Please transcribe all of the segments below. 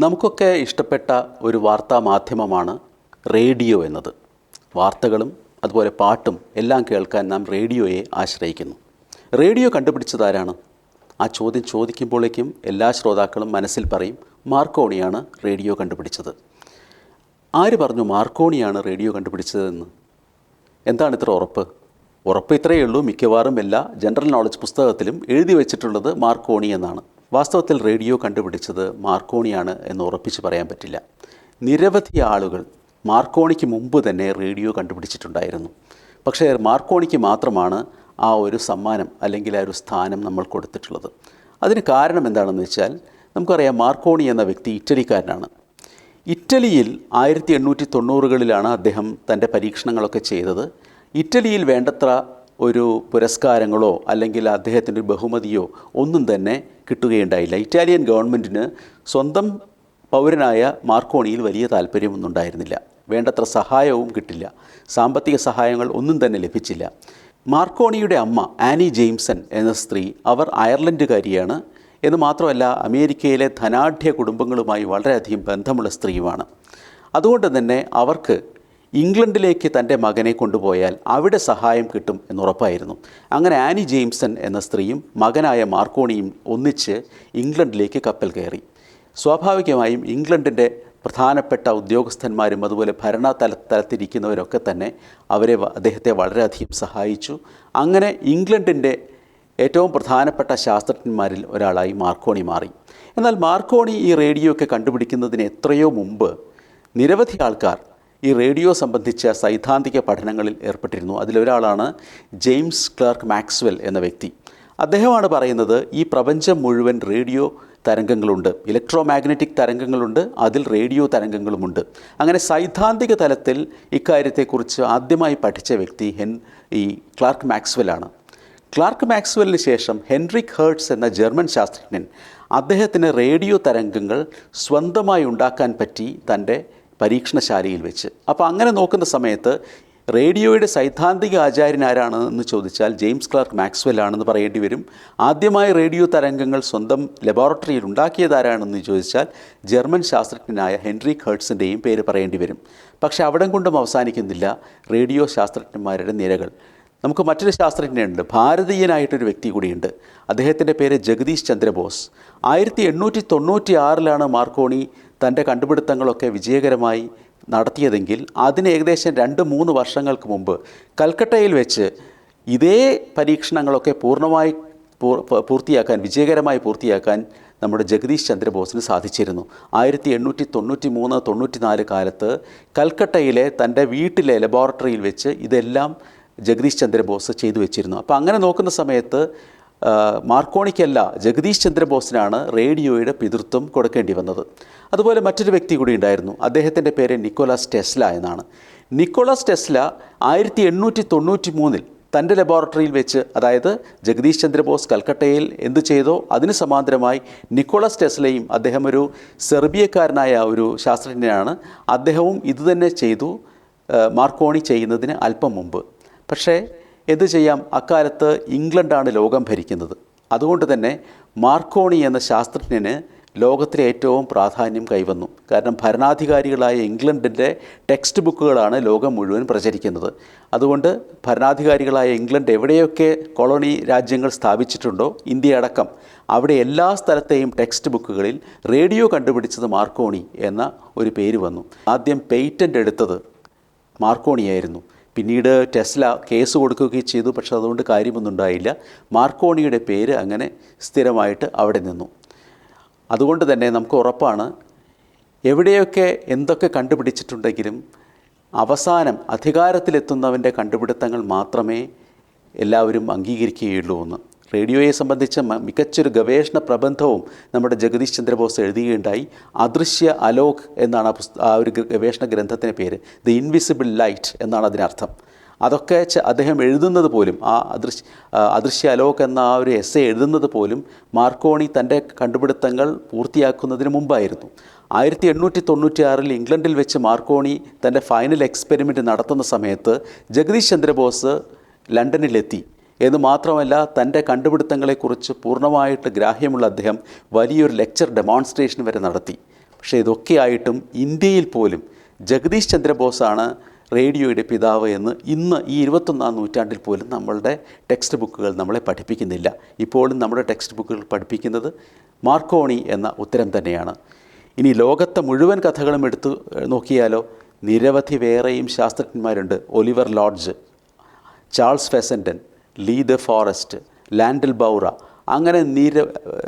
നമുക്കൊക്കെ ഇഷ്ടപ്പെട്ട ഒരു വാർത്താ മാധ്യമമാണ് റേഡിയോ എന്നത്. വാർത്തകളും അതുപോലെ പാട്ടും എല്ലാം കേൾക്കാൻ നാം റേഡിയോയെ ആശ്രയിക്കുന്നു. റേഡിയോ കണ്ടുപിടിച്ചതാരാണ് ആ ചോദ്യം ചോദിക്കുമ്പോഴേക്കും എല്ലാ ശ്രോതാക്കളും മനസ്സിൽ പറയും മാർക്കോണിയാണ് റേഡിയോ കണ്ടുപിടിച്ചത്. ആര് പറഞ്ഞു മാർക്കോണിയാണ് റേഡിയോ കണ്ടുപിടിച്ചതെന്ന്? എന്താണ് ഇത്ര ഉറപ്പ്? ഉറപ്പ് ഇത്രയേ ഉള്ളൂ. മിക്കവാറും എല്ലാ ജനറൽ നോളജ് പുസ്തകത്തിലും എഴുതി വെച്ചിട്ടുള്ളത് മാർക്കോണി എന്നാണ്. വാസ്തവത്തിൽ റേഡിയോ കണ്ടുപിടിച്ചത് മാർക്കോണിയാണ് എന്ന് ഉറപ്പിച്ച് പറയാൻ പറ്റില്ല. നിരവധി ആളുകൾ മാർക്കോണിക്ക് മുമ്പ് തന്നെ റേഡിയോ കണ്ടുപിടിച്ചിട്ടുണ്ടായിരുന്നു. പക്ഷേ മാർക്കോണിക്ക് മാത്രമാണ് ആ ഒരു സമ്മാനം അല്ലെങ്കിൽ ആ ഒരു സ്ഥാനം നമ്മൾ കൊടുത്തിട്ടുള്ളത്. അതിന് കാരണം എന്താണെന്ന് വെച്ചാൽ നമുക്കറിയാം മാർക്കോണി എന്ന വ്യക്തി ഇറ്റലിക്കാരനാണ്. ഇറ്റലിയിൽ ആയിരത്തി എണ്ണൂറ്റി തൊണ്ണൂറുകളിലാണ് അദ്ദേഹം തന്റെ പരീക്ഷണങ്ങളൊക്കെ ചെയ്തത്. ഇറ്റലിയിൽ വേണ്ടത്ര ഒരു പുരസ്കാരങ്ങളോ അല്ലെങ്കിൽ അദ്ദേഹത്തിന്റെ ഒരു ബഹുമതിയോ ഒന്നും തന്നെ കിട്ടുകയുണ്ടായില്ല. ഇറ്റാലിയൻ ഗവൺമെന്റിന് സ്വന്തം പൗരനായ മാർക്കോണിയിൽ വലിയ താല്പര്യമൊന്നും ഉണ്ടായിരുന്നില്ല. വേണ്ടത്ര സഹായവും കിട്ടില്ല. സാമ്പത്തിക സഹായങ്ങൾ ഒന്നും തന്നെ ലഭിച്ചില്ല. മാർക്കോണിയുടെ അമ്മ ആനി ജെയിംസൺ എന്ന സ്ത്രീ അവർ അയർലൻഡുകാരിയാണ്. എന്ന് മാത്രമല്ല അമേരിക്കയിലെ ധനാഢ്യ കുടുംബങ്ങളുമായി വളരെയധികം ബന്ധമുള്ള സ്ത്രീയുമാണ്. അതുകൊണ്ട് തന്നെ അവർക്ക് ഇംഗ്ലണ്ടിലേക്ക് തന്റെ മകനെ കൊണ്ടുപോയാൽ അവിടെ സഹായം കിട്ടും എന്നുറപ്പായിരുന്നു. അങ്ങനെ ആനി ജെയിംസൺ എന്ന സ്ത്രീയും മകനായ മാർക്കോണിയും ഒന്നിച്ച് ഇംഗ്ലണ്ടിലേക്ക് കപ്പൽ കയറി. സ്വാഭാവികമായും ഇംഗ്ലണ്ടിന്റെ പ്രധാനപ്പെട്ട ഉദ്യോഗസ്ഥന്മാരും അതുപോലെ ഭരണ തല തലത്തിരിക്കുന്നവരൊക്കെ തന്നെ അവരെ അദ്ദേഹത്തെ വളരെയധികം സഹായിച്ചു. അങ്ങനെ ഇംഗ്ലണ്ടിന്റെ ഏറ്റവും പ്രധാനപ്പെട്ട ശാസ്ത്രജ്ഞന്മാരിൽ ഒരാളായി മാർക്കോണി മാറി. എന്നാൽ മാർക്കോണി ഈ റേഡിയോ ഒക്കെ കണ്ടുപിടിക്കുന്നതിന് എത്രയോ മുമ്പ് നിരവധി ആൾക്കാർ ഈ റേഡിയോ സംബന്ധിച്ച സൈദ്ധാന്തിക പഠനങ്ങളിൽ ഏർപ്പെട്ടിരുന്നു. അതിലൊരാളാണ് ജെയിംസ് ക്ലർക്ക് മാക്സ്വെൽ എന്ന വ്യക്തി. അദ്ദേഹമാണ് പറയുന്നത് ഈ പ്രപഞ്ചം മുഴുവൻ റേഡിയോ തരംഗങ്ങളുണ്ട്. ഇലക്ട്രോ മാഗ്നറ്റിക് തരംഗങ്ങളുണ്ട് അതിൽ റേഡിയോ തരംഗങ്ങളുമുണ്ട്. അങ്ങനെ സൈദ്ധാന്തിക തലത്തിൽ ഇക്കാര്യത്തെക്കുറിച്ച് ആദ്യമായി പഠിച്ച വ്യക്തി ഹെൻ ഈ ക്ലാർക്ക് മാക്സ്വെല്ലാണ് ക്ലാർക്ക് മാക്സ്വെല്ലിന് ശേഷം ഹെൻറിക് ഹേർട്സ് എന്ന ജർമ്മൻ ശാസ്ത്രജ്ഞൻ അദ്ദേഹത്തിന് റേഡിയോ തരംഗങ്ങൾ സ്വന്തമായി ഉണ്ടാക്കാൻ പറ്റി തന്റെ പരീക്ഷണശാലയിൽ വെച്ച്. അപ്പോൾ അങ്ങനെ നോക്കുന്ന സമയത്ത് റേഡിയോയുടെ സൈദ്ധാന്തിക ആചാര്യൻ ആരാണെന്ന് ചോദിച്ചാൽ ജെയിംസ് ക്ലാർക്ക് മാക്സ്വെൽ ആണെന്ന് പറയേണ്ടി വരും. ആദ്യമായി റേഡിയോ തരംഗങ്ങൾ സ്വന്തം ലബോറട്ടറിയിൽ ഉണ്ടാക്കിയതാരാണെന്ന് ചോദിച്ചാൽ ജർമ്മൻ ശാസ്ത്രജ്ഞനായ ഹെൻറി ഹേർട്സിന്റെയും പേര് പറയേണ്ടി വരും. പക്ഷേ അവിടം കൊണ്ടും അവസാനിക്കുന്നില്ല റേഡിയോ ശാസ്ത്രജ്ഞന്മാരുടെ നിരകൾ. നമുക്ക് മറ്റൊരു ശാസ്ത്രജ്ഞനുണ്ട്. ഭാരതീയനായിട്ടൊരു വ്യക്തി കൂടിയുണ്ട്. അദ്ദേഹത്തിന്റെ പേര് ജഗദീഷ് ചന്ദ്രബോസ്. ആയിരത്തി എണ്ണൂറ്റി തൊണ്ണൂറ്റി ആറിലാണ് മാർക്കോണി തന്റെ കണ്ടുപിടുത്തങ്ങളൊക്കെ വിജയകരമായി നടത്തിയതെങ്കിൽ അതിന് ഏകദേശം രണ്ട് മൂന്ന് വർഷങ്ങൾക്ക് മുമ്പ് കൽക്കട്ടയിൽ വെച്ച് ഇതേ പരീക്ഷണങ്ങളൊക്കെ പൂർണമായി പൂർത്തിയാക്കാൻ വിജയകരമായി പൂർത്തിയാക്കാൻ നമ്മുടെ ജഗദീഷ് ചന്ദ്രബോസിന് സാധിച്ചിരുന്നു. ആയിരത്തി എണ്ണൂറ്റി തൊണ്ണൂറ്റി മൂന്ന് തൊണ്ണൂറ്റി നാല് കാലത്ത് കൽക്കട്ടയിലെ തന്റെ വീട്ടിലെ ലബോറട്ടറിയിൽ വെച്ച് ഇതെല്ലാം ജഗദീഷ് ചന്ദ്രബോസ് ചെയ്തു വെച്ചിരുന്നു. അപ്പോൾ അങ്ങനെ നോക്കുന്ന സമയത്ത് മാർക്കോണിക്കല്ല ജഗദീഷ് ചന്ദ്രബോസിനാണ് റേഡിയോയുടെ പിതൃത്വം കൊടുക്കേണ്ടി വന്നത്. അതുപോലെ മറ്റൊരു വ്യക്തി കൂടി ഉണ്ടായിരുന്നു. അദ്ദേഹത്തിന്റെ പേര് നിക്കോളാസ് ടെസ്ല എന്നാണ്. നിക്കോളാസ് ടെസ്ല ആയിരത്തി എണ്ണൂറ്റി തൊണ്ണൂറ്റി മൂന്നിൽ തന്റെ ലബോറട്ടറിയിൽ വെച്ച് അതായത് ജഗദീഷ് ചന്ദ്രബോസ് കൽക്കട്ടയിൽ എന്തു ചെയ്തോ അതിന് സമാന്തരമായി നിക്കോളസ് ടെസ്ലയും അദ്ദേഹം ഒരു സെർബിയക്കാരനായ ഒരു ശാസ്ത്രജ്ഞനാണ്. അദ്ദേഹവും ഇതുതന്നെ ചെയ്തു മാർക്കോണി ചെയ്യുന്നതിന് അല്പം മുമ്പ്. പക്ഷേ എന്തു ചെയ്യാം? അക്കാലത്ത് ഇംഗ്ലണ്ടാണ് ലോകം ഭരിക്കുന്നത്. അതുകൊണ്ട് തന്നെ മാർക്കോണി എന്ന ശാസ്ത്രജ്ഞന് ലോകത്തിലെ ഏറ്റവും പ്രാധാന്യം കൈവന്നു. കാരണം ഭരണാധികാരികളായ ഇംഗ്ലണ്ടിന്റെ ടെക്സ്റ്റ് ബുക്കുകളാണ് ലോകം മുഴുവൻ പ്രചരിക്കുന്നത്. അതുകൊണ്ട് ഭരണാധികാരികളായ ഇംഗ്ലണ്ട് എവിടെയൊക്കെ കോളനി രാജ്യങ്ങൾ സ്ഥാപിച്ചിട്ടുണ്ടോ ഇന്ത്യ അടക്കം അവിടെ എല്ലാ സ്ഥലത്തെയും ടെക്സ്റ്റ് ബുക്കുകളിൽ റേഡിയോ കണ്ടുപിടിച്ചത് മാർക്കോണി എന്ന ഒരു പേര് വന്നു. ആദ്യം പേറ്റന്റ് എടുത്തത് മാർക്കോണിയായിരുന്നു. പിന്നീട് ടെസ്ല കേസ് കൊടുക്കുകയും ചെയ്തു. പക്ഷേ അതുകൊണ്ട് കാര്യമൊന്നും ഉണ്ടായില്ല. മാർക്കോണിയുടെ പേര് അങ്ങനെ സ്ഥിരമായിട്ട് അവിടെ നിന്നു. അതുകൊണ്ട് തന്നെ നമുക്ക് ഉറപ്പാണ് എവിടെയൊക്കെ എന്തൊക്കെ കണ്ടുപിടിച്ചിട്ടുണ്ടെങ്കിലും അവസാനം അധികാരത്തിലെത്തുന്നവന്റെ കണ്ടുപിടുത്തങ്ങൾ മാത്രമേ എല്ലാവരും അംഗീകരിക്കുകയുള്ളൂ എന്ന്. റേഡിയോയെ സംബന്ധിച്ച മികച്ചൊരു ഗവേഷണ പ്രബന്ധവും നമ്മുടെ ജഗദീഷ് ചന്ദ്രബോസ് എഴുതുകയുണ്ടായി. അദൃശ്യ അലോക് എന്നാണ് ആ ഒരു ഗവേഷണ ഗ്രന്ഥത്തിന്റെ പേര്. ദി ഇൻവിസിബിൾ ലൈറ്റ് എന്നാണ് അതിനർത്ഥം. അതൊക്കെ അദ്ദേഹം എഴുതുന്നത് പോലും ആ അദൃശ്യ അദൃശ്യ അലോക് എന്ന ആ ഒരു എസ് എഴുതുന്നത് പോലും മാർക്കോണി തന്റെ കണ്ടുപിടുത്തങ്ങൾ പൂർത്തിയാക്കുന്നതിന് മുമ്പായിരുന്നു. ആയിരത്തി എണ്ണൂറ്റി തൊണ്ണൂറ്റി ആറിൽ ഇംഗ്ലണ്ടിൽ വെച്ച് മാർക്കോണി തന്റെ ഫൈനൽ എക്സ്പെരിമെന്റ് നടത്തുന്ന സമയത്ത് ജഗദീഷ് ചന്ദ്രബോസ് ലണ്ടനിലെത്തി. എന്ന് മാത്രമല്ല തന്റെ കണ്ടുപിടുത്തങ്ങളെക്കുറിച്ച് പൂർണമായിട്ട് ഗ്രാഹ്യമുള്ള അദ്ദേഹം വലിയൊരു ലെക്ചർ ഡെമോൺസ്ട്രേഷൻ വരെ നടത്തി. പക്ഷേ ഇതൊക്കെ ആയിട്ടും ഇന്ത്യയിൽ പോലും ജഗദീഷ് ചന്ദ്രബോസാണ് റേഡിയോയുടെ പിതാവ് എന്ന് ഇന്ന് ഈ ഇരുപത്തൊന്നാം നൂറ്റാണ്ടിൽ പോലും നമ്മളുടെ ടെക്സ്റ്റ് ബുക്കുകൾ നമ്മളെ പഠിപ്പിക്കുന്നില്ല. ഇപ്പോഴും നമ്മുടെ ടെക്സ്റ്റ് ബുക്കുകൾ പഠിപ്പിക്കുന്നത് മാർക്കോണി എന്ന ഉത്തരം തന്നെയാണ്. ഇനി ലോകത്തെ മുഴുവൻ കഥകളും എടുത്തു നോക്കിയാലോ നിരവധി വേറെയും ശാസ്ത്രജ്ഞന്മാരുണ്ട്. Oliver Lodge Charles Fessenden Lee de Forest Landell ബൗറ അങ്ങനെ നിര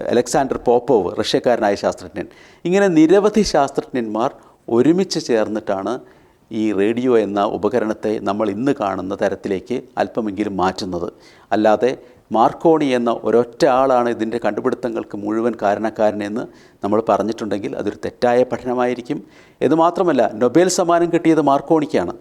അലക്സാണ്ടർ പോപ്പോവ് റഷ്യക്കാരനായ ശാസ്ത്രജ്ഞൻ. ഇങ്ങനെ നിരവധി ശാസ്ത്രജ്ഞന്മാർ ഒരുമിച്ച് ചേർന്നിട്ടാണ് ഈ റേഡിയോ എന്ന ഉപകരണത്തെ നമ്മൾ ഇന്ന് കാണുന്ന തരത്തിലേക്ക് അല്പമെങ്കിലും മാറ്റുന്നത്. അല്ലാതെ മാർക്കോണി എന്ന ഒരൊറ്റ ആളാണ് ഇതിന്റെ കണ്ടുപിടുത്തങ്ങൾക്ക് മുഴുവൻ കാരണക്കാരനെന്ന് നമ്മൾ പറഞ്ഞിട്ടുണ്ടെങ്കിൽ അതൊരു തെറ്റായ പഠനമായിരിക്കും. ഇത് മാത്രമല്ല നൊബേൽ സമ്മാനം കിട്ടിയത് മാർക്കോണിക്കാണ്.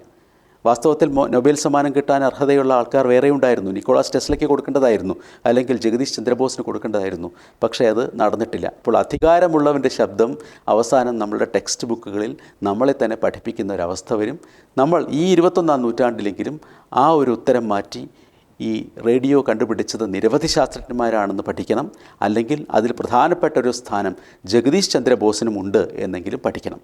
വാസ്തവത്തിൽ നൊബേൽ സമ്മാനം കിട്ടാൻ അർഹതയുള്ള ആൾക്കാർ വേറെ ഉണ്ടായിരുന്നു. നിക്കോളാസ് ടെസ്ലയ്ക്ക് കൊടുക്കേണ്ടതായിരുന്നു. അല്ലെങ്കിൽ ജഗദീഷ് ചന്ദ്രബോസിന് കൊടുക്കേണ്ടതായിരുന്നു. പക്ഷേ അത് നടന്നിട്ടില്ല. അപ്പോൾ അധികാരമുള്ളവന്റെ ശബ്ദം അവസാനം നമ്മളുടെ ടെക്സ്റ്റ് ബുക്കുകളിൽ നമ്മളെ തന്നെ പഠിപ്പിക്കുന്ന ഒരവസ്ഥ വരും. നമ്മൾ ഈ ഇരുപത്തൊന്നാം നൂറ്റാണ്ടിലെങ്കിലും ആ ഒരു ഉത്തരം മാറ്റി ഈ റേഡിയോ കണ്ടുപിടിച്ചത് നിരവധി ശാസ്ത്രജ്ഞന്മാരാണെന്ന് പഠിക്കണം. അല്ലെങ്കിൽ അതിൽ പ്രധാനപ്പെട്ട ഒരു സ്ഥാനം ജഗദീഷ് ചന്ദ്രബോസിനും ഉണ്ട് എന്നെങ്കിലും പഠിക്കണം.